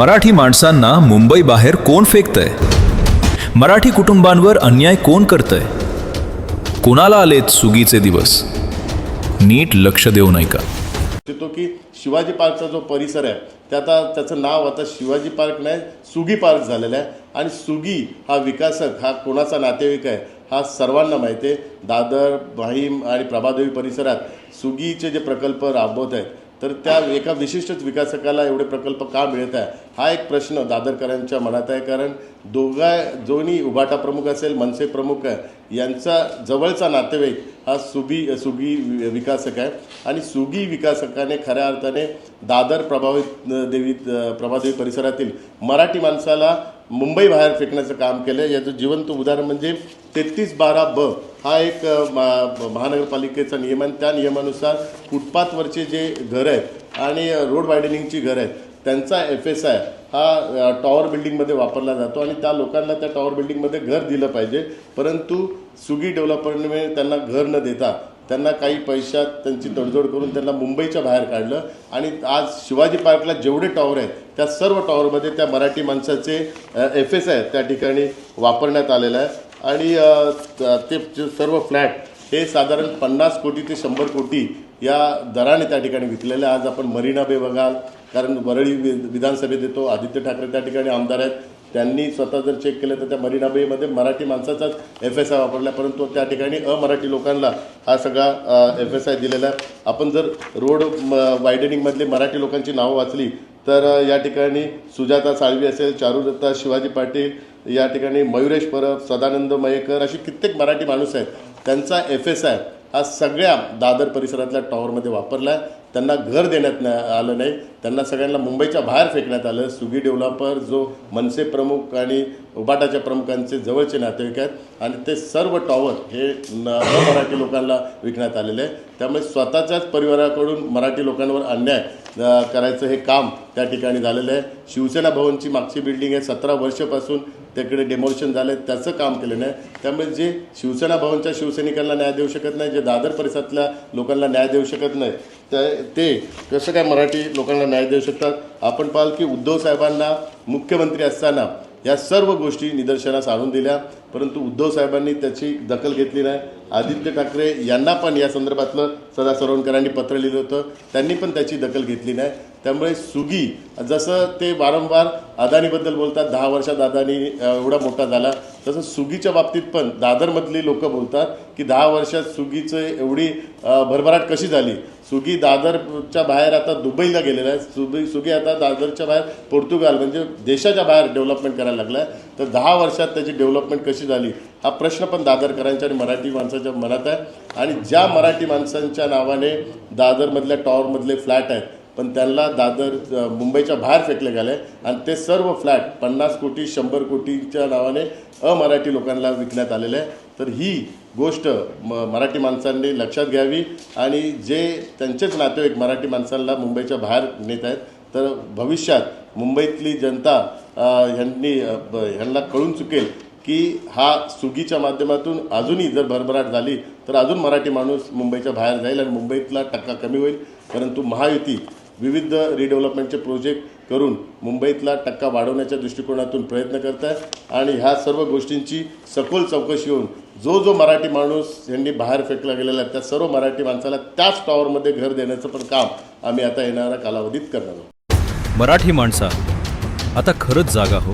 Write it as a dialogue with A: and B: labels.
A: मराठी माणसांना मुंबई बाहेर कोण फेकतंय? मराठी कुटुंबांवर अन्याय कोण करतंय? कोणाला आलेत सुगीचे दिवस? नीट लक्ष देऊ नये का
B: तो की शिवाजी पार्कचा जो परिसर आहे ते आता त्याचं नाव आता शिवाजी पार्क नाही सुगी पार्क झालेलं आहे. आणि सुगी हा विकासक हा कोणाचा नातेवाईक आहे हा सर्वांना माहिती आहे. दादर भाईम आणि प्रभादेवी परिसरात सुगीचे जे प्रकल्प राबवत आहेत तर त्या एका विशिष्टच विकासकाला एवढे प्रकल्प का मिळत आहे? हा एक प्रश्न दादरकरांच्या मनात आहे. कारण दोघा दोन्ही उभाटा प्रमुख असेल मनसे प्रमुख आहे. यांचा जवळचा नातेवाईक हा सुगी सुगी विकासक आहे. आणि सुगी विकासकाने खऱ्या अर्थाने दादर प्रभावित देवी प्रभादेवी परिसरातील मराठी माणसाला मुंबई बाहेर फेकण्याचं काम केलं याचं जिवंत उदाहरण म्हणजे तेहतीस बारा ब हा एक मा- महानगरपालिकेचा नियम आहे. त्या नियमानुसार फुटपाथवरचे जे घरं आहेत आणि रोड वायडनिंगची घरं आहेत त्यांचा एफ एस आय हा टॉवर बिल्डिंगमध्ये वापरला जातो आणि त्या लोकांना त्या टॉवर बिल्डिंगमध्ये घर दिलं पाहिजे. परंतु सुगी डेव्हलपरने त्यांना घर न देता त्यांना काही पैशात त्यांची तडजोड करून त्यांना मुंबईच्या बाहेर काढलं आणि आज शिवाजी पार्कला जेवढे टॉवर आहेत त्या सर्व टॉवरमध्ये त्या मराठी माणसाचे एफ एस आय त्या ठिकाणी वापरण्यात आलेलं आहे. आणि ते जे सर्व फ्लॅट हे साधारण पन्नास कोटी ते शंभर कोटी या दराने त्या ठिकाणी विकलेले आहे. आज आपण मरीना बे बघाल कारण वरळी वि- विधानसभेत येतो आदित्य ठाकरे त्या ठिकाणी आमदार आहेत त्यांनी स्वतः जर चेक केलं तर त्या मरीना बेमध्ये मराठी माणसाचाच एफ एस आय वापरला परंतु त्या ठिकाणी अमराठी लोकांना हा सगळा एफ एस आय दिलेला आहे आपण जर रोड वायडनिंगमधले मराठी लोकांची नावं वाचली तर या ठिकाणी सुजाता साळवी असेल चारुदत्ता शिवाजी पाटील या ठिकाणी मयुरेश परब सदानंद मयेकर अशी कित्येक मराठी माणूस आहेत. त्यांचा एफ एस आय हा सगळ्या दादर परिसरातल्या टॉवरमध्ये वापरला आहे त्यांना घर देण्यात आलं नाही. त्यांना सगळ्यांना मुंबईच्या बाहेर फेकण्यात आलं. सुगी डेव्हलपर जो मनसे प्रमुख आणि उबाटाच्या प्रमुखांचे जवळचे नातेवाईक आहेत आणि ते सर्व टॉवर हे न मराठी लोकांना विकण्यात आलेले आहे त्यामुळे स्वतःच्याच परिवाराकडून मराठी लोकांवर अन्याय करायचं हे काम त्या ठिकाणी झालेलं आहे. शिवसेना भवनची मागची बिल्डिंग आहे. सतरा वर्षापासून त्याकडे डेमोलिशन झालं आहे त्याचं काम केलं नाही त्यामुळे जे शिवसेना भवनच्या शिवसैनिकांना न्याय देऊ शकत नाही जे दादर परिसरातल्या लोकांना न्याय देऊ शकत नाही त्या- ते कसं काय मराठी लोकांना न्याय देऊ शकतात? आपण पाहाल की उद्धव साहेबांना मुख्यमंत्री असताना या सर्व गोष्टी निदर्शनास आणून दिल्या. परंतु उद्धव साहेबांनी त्याची दखल घेतली नाही. आदित्य ठाकरे यांना पण या संदर्भातलं सदा सरवणकरांनी पत्र लिहिलं होतं. त्यांनी पण त्याची दखल घेतली नाही. त्यामुळे सुगी जसं ते वारंवार अदानीबद्दल बोलतात दहा वर्षात अदानी एवढा मोठा झाला. तसंच सुगीच्या बाबतीत पण दादरमधली लोक बोलतात की दहा वर्षात सुगीचं एवढी भरभराट कशी झाली? सुगी दादरच्या बाहेर आता दुबईला गेलेला आहे. सुगी सुगी आता दादरच्या बाहेर पोर्तुगाल म्हणजे देशाच्या बाहेर डेव्हलपमेंट करायला लागला आहे तर दहा वर्षात त्याची डेव्हलपमेंट कशी झाली? हा प्रश्न पण दादरकरांच्या आणि मराठी माणसाच्या मनात आहे. आणि ज्या मराठी माणसांच्या नावाने दादरमधल्या टॉवरमधले फ्लॅट आहेत पण त्यांना दादर मुंबईच्या बाहेर फेकले गेले. आणि ते सर्व फ्लॅट पन्नास कोटी शंभर कोटीच्या नावाने अमराठी लोकांना विकण्यात आलेले आहे. तर ही गोष्ट म मराठी माणसांनी लक्षात घ्यावी. आणि जे त्यांचेच नातेवाईक मराठी माणसांना मुंबईच्या बाहेर नेत आहेत तर भविष्यात मुंबईतली जनता ह्यांनी ह्यांना कळून चुकेल की हा सुगीच्या माध्यमातून अजूनही जर भरभराट झाली तर अजून मराठी माणूस मुंबईच्या बाहेर जाईल आणि मुंबईतला टक्का कमी होईल. परंतु महायुती विविध रिडेव्हलपमेंटचे प्रोजेक्ट करून मुंबईतला टक्का वाढवण्याच्या दृष्टिकोनातून प्रयत्न करत आहे आणि ह्या सर्व गोष्टींची सखोल चौकशी होऊन जो जो मराठी माणूस यांनी बाहेर फेकला गेलेला आहे त्या सर्व मराठी माणसाला त्याच टॉवरमध्ये घर देण्याचं पण काम आम्ही आता येणाऱ्या कालावधीत करणार आहोत.
A: मराठी माणसा आता खरंच जागा हो.